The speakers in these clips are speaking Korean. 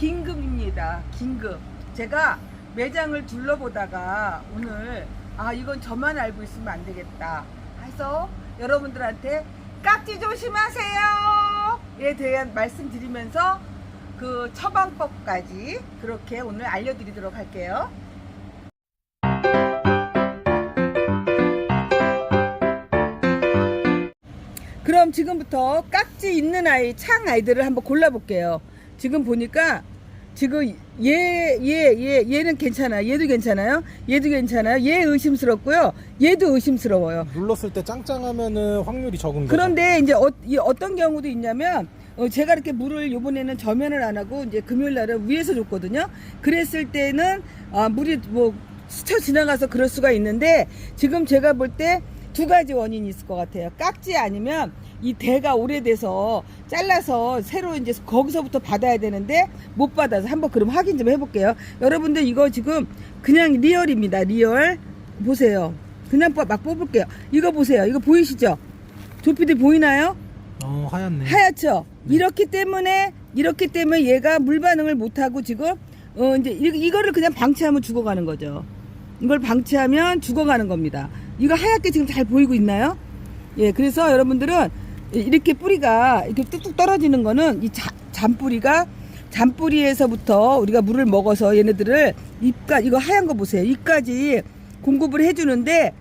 긴급입니다. 긴급. 제가 매장을 둘러보다가 오늘 아 이건 저만 알고 있으면 안 되겠다 해서 여러분들한테 깍지 조심하세요에 대한 말씀드리면서 그 처방법까지 그렇게 오늘 알려드리도록 할게요. 그럼 지금부터 깍지 있는 아이, 창 아이들을 한번 골라볼게요. 지금 보니까 지금 얘, 얘, 얘, 얘는 괜찮아. 얘도 괜찮아요. 얘도 괜찮아요. 얘 의심스럽고요. 얘도 의심스러워요. 눌렀을 때 짱짱하면은 확률이 적은 거죠. 그런데 이제 어, 이 어떤 경우도 있냐면 어, 제가 이렇게 물을 요번에는 저면을 안 하고 이제 금요일 날은 위에서 줬거든요. 그랬을 때는 아, 물이 뭐 스쳐 지나가서 그럴 수가 있는데 지금 제가 볼 때 두 가지 원인이 있을 것 같아요. 깍지 아니면 이 대가 오래돼서 잘라서 새로 이제 거기서부터 받아야 되는데 못 받아서 한번 그럼 확인 좀 해볼게요. 여러분들 이거 지금 그냥 리얼입니다. 리얼 보세요. 그냥 막 뽑을게요. 이거 보세요. 이거 보이시죠? 조피디 보이나요? 어 하얗네. 하얗죠? 이렇기 때문에 이렇기 때문에 얘가 물 반응을 못 하고 지금 어 이제 이, 이거를 그냥 방치하면 죽어가는 거죠. 이걸 방치하면 죽어가는 겁니다. 이거 하얗게 지금 잘 보이고 있나요? 예, 그래서 여러분들은 이렇게 뿌리가 이렇게 뚝뚝 떨어지는 거는 이 자- 잔뿌리가 잔뿌리에서부터 우리가 물을 먹어서 얘네들을 잎까 이거 하얀 거 보세요. 잎까지 공급을 해주는데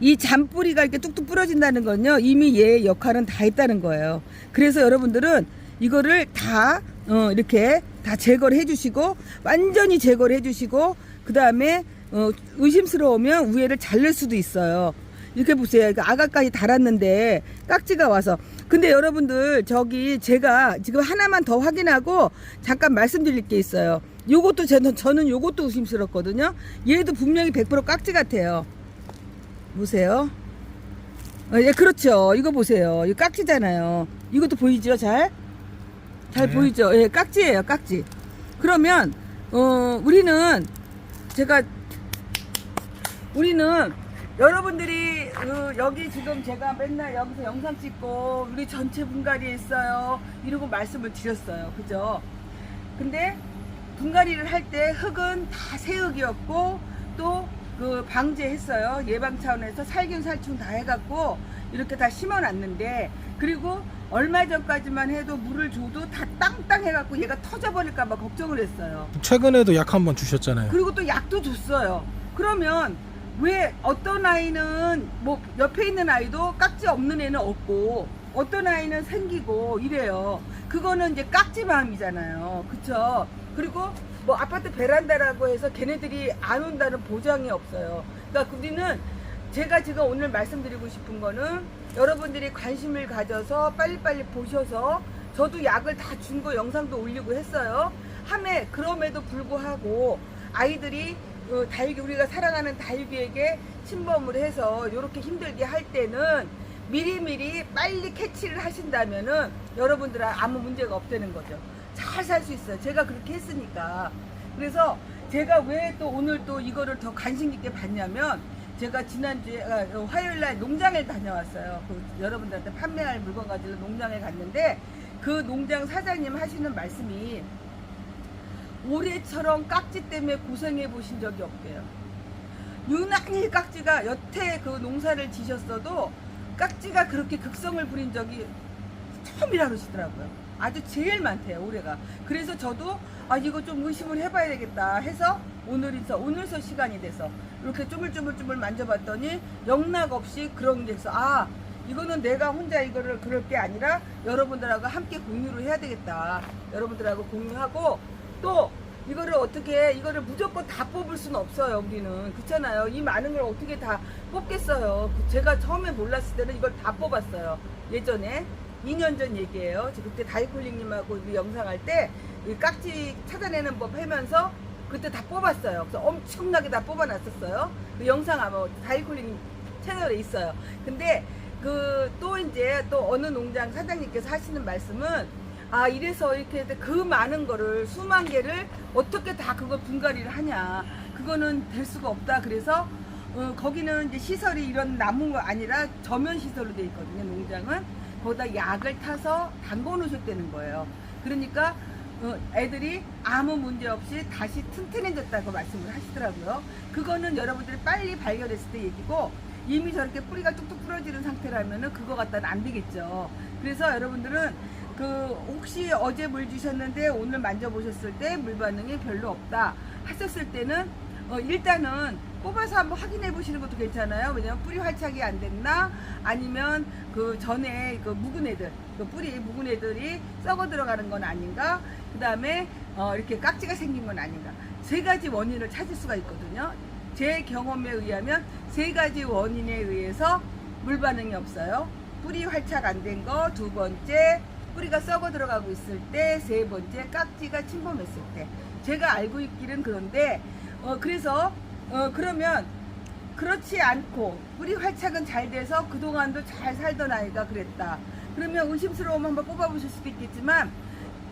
이 잔뿌리가 이렇게 뚝뚝 부러진다는 건요 이미 얘 역할은 다 했다는 거예요 그래서 여러분들은 이거를 다 어, 이렇게 다 제거를 해주시고 완전히 제거를 해주시고 그 다음에 어, 의심스러우면 우회를 자를 수도 있어요 이렇게 보세요 이거 아가까지 달았는데 깍지가 와서 근데 여러분들 저기 제가 지금 하나만 더 확인하고 잠깐 말씀드릴 게 있어요 요것도 저는, 저는 요것도 의심스럽거든요 얘도 분명히 100% 깍지 같아요 보세요. 어, 예, 그렇죠. 이거 보세요. 이거 깍지잖아요. 이것도 보이죠? 잘? 잘 네. 보이죠? 예, 깍지예요, 깍지. 그러면, 어, 우리는, 제가, 우리는, 여러분들이, 어, 여기 지금 제가 맨날 여기서 영상 찍고, 우리 전체 분갈이에 있어요. 이러고 말씀을 드렸어요. 그죠? 근데, 분갈이를 할 때 흙은 다 새흙이었고, 또, 그 방제했어요. 예방 차원에서 살균 살충 다 해갖고 이렇게 다 심어놨는데 그리고 얼마 전까지만 해도 물을 줘도 다 땅땅 해갖고 얘가 터져버릴까봐 걱정을 했어요. 최근에도 약 한 번 주셨잖아요. 그리고 또 약도 줬어요. 그러면 왜 어떤 아이는 뭐 옆에 있는 아이도 깍지 없는 애는 없고 어떤 아이는 생기고 이래요. 그거는 이제 깍지 마음이잖아요. 그쵸? 그리고 뭐 아파트 베란다라고 해서 걔네들이 안 온다는 보장이 없어요. 그러니까 우리는 제가 지금 오늘 말씀드리고 싶은 거는 여러분들이 관심을 가져서 빨리빨리 보셔서 저도 약을 다 준 거 영상도 올리고 했어요. 함에 그럼에도 불구하고 아이들이 어, 다육이 우리가 사랑하는 다육이에게 침범을 해서 이렇게 힘들게 할 때는 미리미리 빨리 캐치를 하신다면은 여러분들은 아무 문제가 없다는 거죠. 잘 살 수 있어요. 제가 그렇게 했으니까. 그래서 제가 왜 또 오늘 또 이거를 더 관심 있게 봤냐면 제가 지난주에 아, 어, 화요일 날 농장에 다녀왔어요. 그 여러분들한테 판매할 물건 가지고 농장에 갔는데 그 농장 사장님 하시는 말씀이 올해처럼 깍지 때문에 고생해 보신 적이 없대요. 유난히 깍지가 여태 그 농사를 지셨어도 깍지가 그렇게 극성을 부린 적이 처음이라 그러시더라고요. 아주 제일 많대요, 올해가. 그래서 저도 아, 이거 좀 의심을 해봐야 되겠다 해서 오늘이서, 오늘서 시간이 돼서 이렇게 쪼물쪼물쪼물 만져봤더니 영락 없이 그런 게 있어. 아, 이거는 내가 혼자 이거를 그럴 게 아니라 여러분들하고 함께 공유를 해야 되겠다. 여러분들하고 공유하고 또 이거를 어떻게 이거를 무조건 다 뽑을 수는 없어요 우리는. 그렇잖아요. 이 많은 걸 어떻게 다 뽑겠어요? 그 제가 처음에 몰랐을 때는 이걸 다 뽑았어요. 예전에 2년 전 얘기예요. 저 그때 다이콜링님하고 영상 할 때 이 깍지 찾아내는 법 하면서 그때 다 뽑았어요. 그래서 엄청나게 다 뽑아놨었어요. 그 영상 아마 다이콜링 채널에 있어요. 근데 그 또 이제 또 어느 농장 사장님께서 하시는 말씀은 아 이래서 이렇게 그 많은 거를 수만 개를 어떻게 다 그걸 분갈이를 하냐 그거는 될 수가 없다 그래서 어, 거기는 이제 시설이 이런 나무가 아니라 저면 시설로 돼 있거든요 농장은 거기다 약을 타서 담궈 놓으셨다는 거예요 그러니까 어, 애들이 아무 문제 없이 다시 튼튼해졌다고 말씀을 하시더라고요. 그거는 여러분들이 빨리 발견했을 때 얘기고 이미 저렇게 뿌리가 뚝뚝 부러지는 상태라면은 그거 갖다는 안 되겠죠. 그래서 여러분들은 그 혹시 어제 물 주셨는데 오늘 만져보셨을 때 물 반응이 별로 없다 하셨을 때는 어, 일단은 뽑아서 한번 확인해 보시는 것도 괜찮아요. 왜냐면 뿌리 활착이 안 됐나 아니면 그 전에 그 묵은 애들 그 뿌리 묵은 애들이 썩어 들어가는 건 아닌가 그 다음에 어, 이렇게 깍지가 생긴 건 아닌가 세 가지 원인을 찾을 수가 있거든요. 제 경험에 의하면 세 가지 원인에 의해서 물 반응이 없어요. 뿌리 활착 안 된 거 두 번째 뿌리가 썩어 들어가고 있을 때 세 번째 깍지가 침범했을 때 제가 알고 있기는 그런데 어 그래서 어 그러면 그렇지 않고 뿌리 활착은 잘 돼서 그동안도 잘 살던 아이가 그랬다. 그러면 의심스러우면 한번 뽑아보실 수도 있겠지만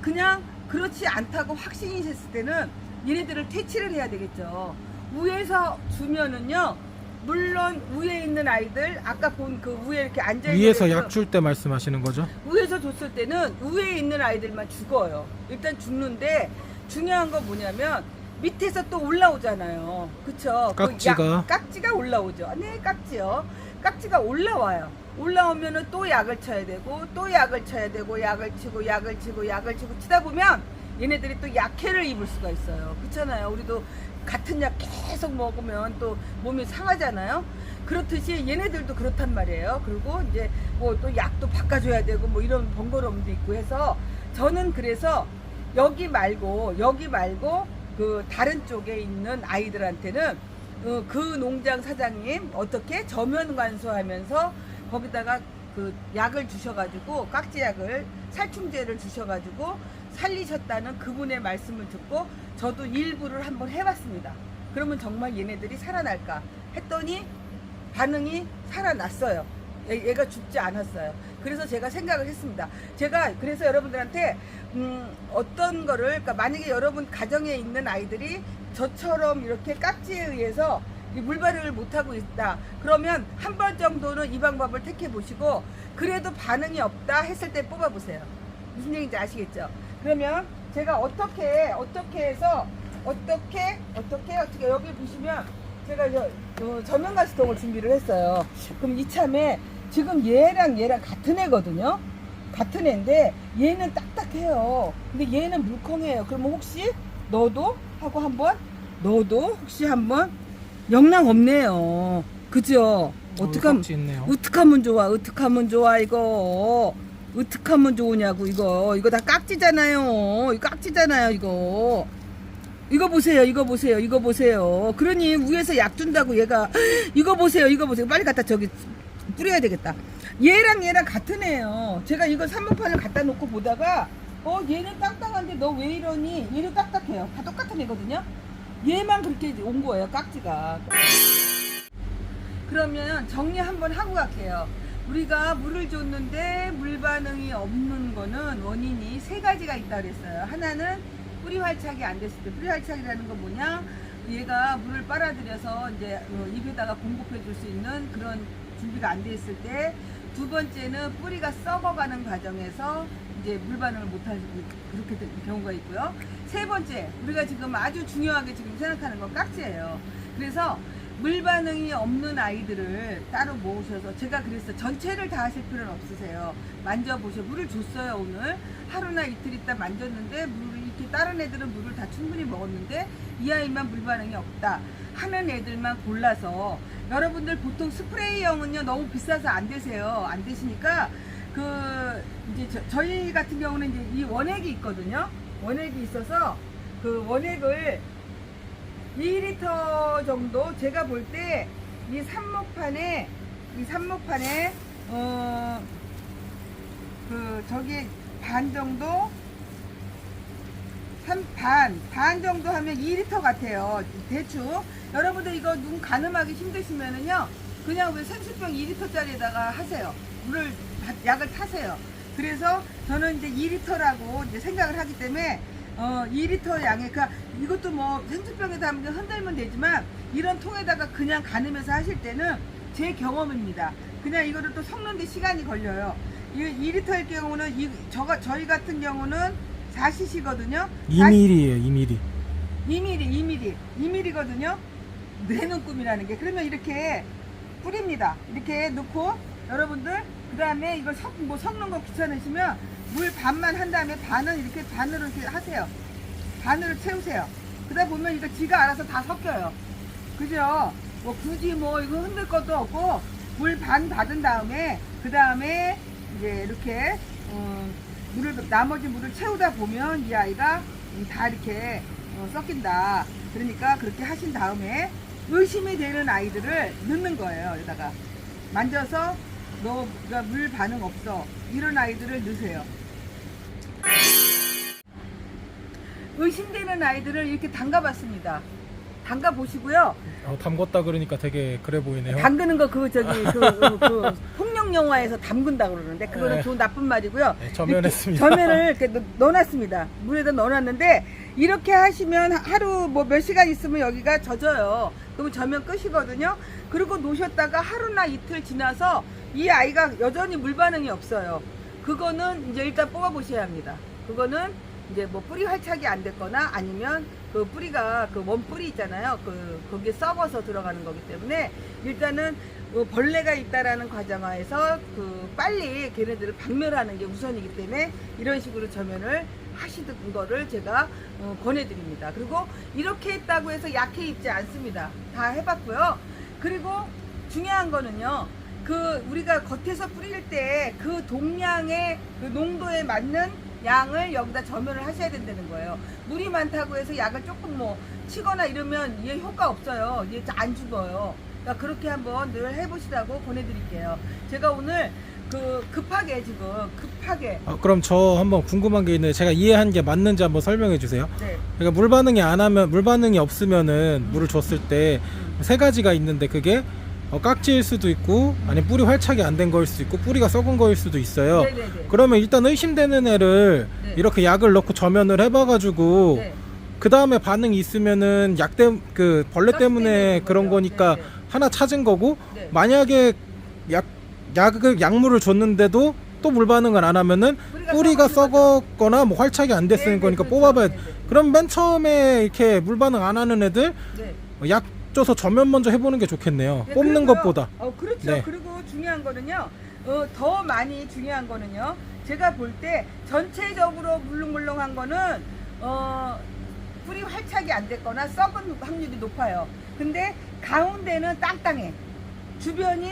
그냥 그렇지 않다고 확신이 됐을 때는 얘네들을 퇴치를 해야 되겠죠. 위에서 주면은요, 물론 위에 있는 아이들, 아까 본 그 위에 이렇게 앉아 있는 위에서 약 줄 때 말씀하시는 거죠? 위에서 줬을 때는 위에 있는 아이들만 죽어요. 일단 죽는데 중요한 건 뭐냐면 밑에서 또 올라오잖아요. 그쵸? 그 깍지가. 약- 깍지가 올라오죠. 아, 네, 깍지요. 깍지가 올라와요. 올라오면은 또 약을 쳐야 되고 또 약을 쳐야 되고 약을 치고 약을 치고 약을 치고 치다 보면 얘네들이 또 약해를 입을 수가 있어요. 그렇잖아요. 우리도 같은 약 계속 먹으면 또 몸이 상하잖아요. 그렇듯이 얘네들도 그렇단 말이에요. 그리고 이제 뭐 또 약도 바꿔줘야 되고 뭐 이런 번거로움도 있고 해서 저는 그래서 여기 말고 여기 말고 그 다른 쪽에 있는 아이들한테는 어, 그 농장 사장님 어떻게 저면 관수하면서 거기다가 그 약을 주셔가지고 깍지약을 살충제를 주셔가지고 살리셨다는 그분의 말씀을 듣고 저도 일부를 한번 해봤습니다. 그러면 정말 얘네들이 살아날까 했더니 반응이 살아났어요. 얘- 얘가 죽지 않았어요. 그래서 제가 생각을 했습니다. 제가 그래서 여러분들한테 음, 어떤 거를 그러니까 만약에 여러분 가정에 있는 아이들이 저처럼 이렇게 깍지에 의해서 이 물발을 못 하고 있다. 그러면 한 번 정도는 이 방법을 택해 보시고 그래도 반응이 없다 했을 때 뽑아 보세요. 무슨 얘기인지 아시겠죠? 그러면 제가 어떻게 어떻게 해서 어떻게 어떻게 어떻게 여기 보시면 제가 저, 저 저면가스통을 준비를 했어요. 그럼 이참에 지금 얘랑 얘랑 같은 애거든요. 같은 애인데 얘는 딱딱해요. 근데 얘는 물컹해요. 그러면 혹시 너도 하고 한번 너도 혹시 한번 영락 없네요. 그죠? 어떡하면 깍지 있네요. 어떡하면 좋아? 어떡하면 좋아 이거? 어떡하면 좋으냐고 이거 이거 다 깍지잖아요. 이거 깍지잖아요 이거. 이거 보세요, 이거 보세요, 이거 보세요. 그러니 위에서 약 준다고 얘가 이거 보세요, 이거 보세요. 빨리 갖다 저기 뿌려야 되겠다. 얘랑 얘랑 같은 애예요. 제가 이거 산모판을 갖다 놓고 보다가 어 얘는 딱딱한데 너 왜 이러니? 얘는 딱딱해요. 다 똑같은 애거든요. 얘만 그렇게 온 거예요, 깍지가. 그러면 정리 한번 하고 갈게요. 우리가 물을 줬는데 물 반응이 없는 거는 원인이 세 가지가 있다 그랬어요. 하나는 뿌리 활착이 안 됐을 때 뿌리 활착이라는 건 뭐냐? 얘가 물을 빨아들여서 이제 어, 입에다가 공급해 줄 수 있는 그런 준비가 안 돼 있을 때 두 번째는 뿌리가 썩어가는 과정에서 이제 물 반응을 못할 그렇게 된 경우가 있고요. 세 번째 우리가 지금 아주 중요하게 지금 생각하는 건 깍지예요. 그래서 물 반응이 없는 아이들을 따로 모으셔서 제가 그랬어요. 전체를 다 하실 필요는 없으세요. 만져보셔. 물을 줬어요, 오늘. 하루나 이틀 있다 만졌는데, 물을, 이렇게 다른 애들은 물을 다 충분히 먹었는데, 이 아이만 물 반응이 없다. 하는 애들만 골라서, 여러분들 보통 스프레이형은요, 너무 비싸서 안 되세요. 안 되시니까, 그, 이제 저, 희 같은 경우는 이제 이 원액이 있거든요. 원액이 있어서, 그 원액을 2리터 정도 제가 볼 때 이 삽목판에 이 삽목판에 어 그 저기 반 정도? 반반 정도 하면 2리터 같아요 대충. 여러분들 이거 눈 가늠하기 힘드시면은요 그냥 왜 생수병 2리터짜리에다가 하세요. 물을 다- 약을 타세요. 그래서 저는 이제 2리터라고 이제 생각을 하기 때문에 어 2리터 양의 그 이것도 뭐 생수병에다 하면 흔들면 되지만 이런 통에다가 그냥 가늠해서 하실 때는 제 경험입니다. 그냥 이거를 또 섞는데 시간이 걸려요. 이 2리터일 경우는 이 저가 저희 같은 경우는 4cc거든요. 2mm예요, 2mm. 2mm, 2mm, 2mm거든요. 내눈금이라는 게 그러면 이렇게 뿌립니다. 이렇게 넣고 여러분들 그 다음에 이걸 섞, 뭐 섞는 거 귀찮으시면 물 반만 한 다음에 반은 이렇게 반으로 이렇게 하세요. 반으로 채우세요. 그러다 보면 이거 지가 알아서 다 섞여요. 그죠? 뭐 굳이 뭐 이거 흔들 것도 없고 물 반 받은 다음에 그 다음에 이제 이렇게 어, 물을 나머지 물을 채우다 보면 이 아이가 음, 다 이렇게 어, 섞인다. 그러니까 그렇게 하신 다음에 의심이 되는 아이들을 넣는 거예요. 여기다가 만져서 너 그러니까 물 반응 없어 이런 아이들을 넣으세요. 의심되는 아이들을 이렇게 담가봤습니다. 담가 보시고요. 어, 담궜다 그러니까 되게 그래 보이네요. 담그는 거 그 저기 그, 그, 그 폭력 영화에서 담근다 그러는데 그거는 네. 좋은 나쁜 말이고요. 네, 전면했습니다. 이렇게 전면을 이렇게 넣- 넣어놨습니다. 물에다 넣어놨는데 이렇게 하시면 하루 뭐 몇 시간 있으면 여기가 젖어요. 그러면 전면 끝이거든요. 그리고 놓으셨다가 하루나 이틀 지나서 이 아이가 여전히 물 반응이 없어요. 그거는 이제 일단 뽑아 보셔야 합니다. 그거는 이제 뭐 뿌리 활착이 안 됐거나 아니면 그 뿌리가 그 원뿌리 있잖아요. 그 거기에 썩어서 들어가는 거기 때문에 일단은 어, 벌레가 있다라는 과정하에서 그 빨리 걔네들을 박멸하는 게 우선이기 때문에 이런 식으로 저면을 하시는 거를 제가 어, 권해드립니다. 그리고 이렇게 했다고 해서 약해 입지 않습니다. 다 해봤고요. 그리고 중요한 거는요. 그 우리가 겉에서 뿌릴 때 그 동량의 그 농도에 맞는 양을 여기다 저면을 하셔야 된다는 거예요. 물이 많다고 해서 약을 조금 뭐 치거나 이러면 얘 효과 없어요. 얘 안 죽어요. 그러니까 그렇게 한번 늘 해보시라고 보내드릴게요. 제가 오늘 그 급하게 지금 급하게 아, 그럼 저 한번 궁금한 게 있는데 제가 이해한 게 맞는지 한번 설명해 주세요. 네. 그러니까 물 반응이 안 하면 물 반응이 없으면은 물을 줬을 때 세 가지가 있는데 그게 어, 깍지일 수도 있고 아니 뿌리 활착이 안 된 거일 수도 있고 뿌리가 썩은 거일 수도 있어요. 네네네. 그러면 일단 의심되는 애를 네. 이렇게 약을 넣고 저면을 해봐가지고 네. 그 다음에 반응이 있으면은 약때그 벌레 때문에 그런. 거니까 네, 네. 하나 찾은 거고 네. 만약에 약 약을 약물을 줬는데도 또 물 반응을 안 하면은 뿌리가 뿌리가. 썩었거나 뭐 활착이 안 네, 네, 거니까 그렇죠. 뽑아봐야 네, 돼. 네. 그럼 맨 처음에 이렇게 물 반응 안 하는 애들 네. 약 줘서 전면 먼저 해보는 게 좋겠네요. 네, 뽑는 그리고요. 것보다. 어, 그렇죠. 네. 그리고 중요한 거는요. 어, 더 많이 중요한 거는요. 제가 볼 때 전체적으로 물렁물렁한 거는 어, 뿌리 활착이 안 됐거나 썩은 확률이 높아요. 근데 가운데는 땅땅해. 주변이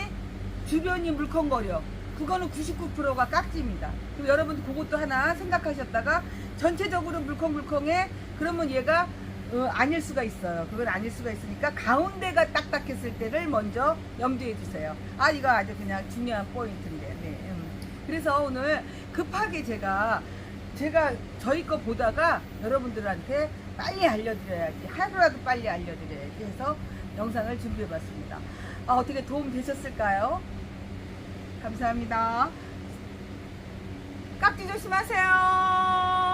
주변이 물컹거려. 그거는 99%가 깍지입니다. 그럼 여러분들 그것도 하나 생각하셨다가 전체적으로 물컹물컹해. 그러면 얘가 어, 아닐 수가 있어요. 그건 아닐 수가 있으니까 가운데가 딱딱했을 때를 먼저 염두에 두세요. 아 이거 아주 그냥 중요한 포인트인데. 네. 음. 그래서 오늘 급하게 제가 제가 저희 거 보다가 여러분들한테 빨리 알려드려야지 하루라도 빨리 알려드려야지 해서 영상을 준비해봤습니다. 아, 어떻게 도움 되셨을까요? 감사합니다. 깍지 조심하세요.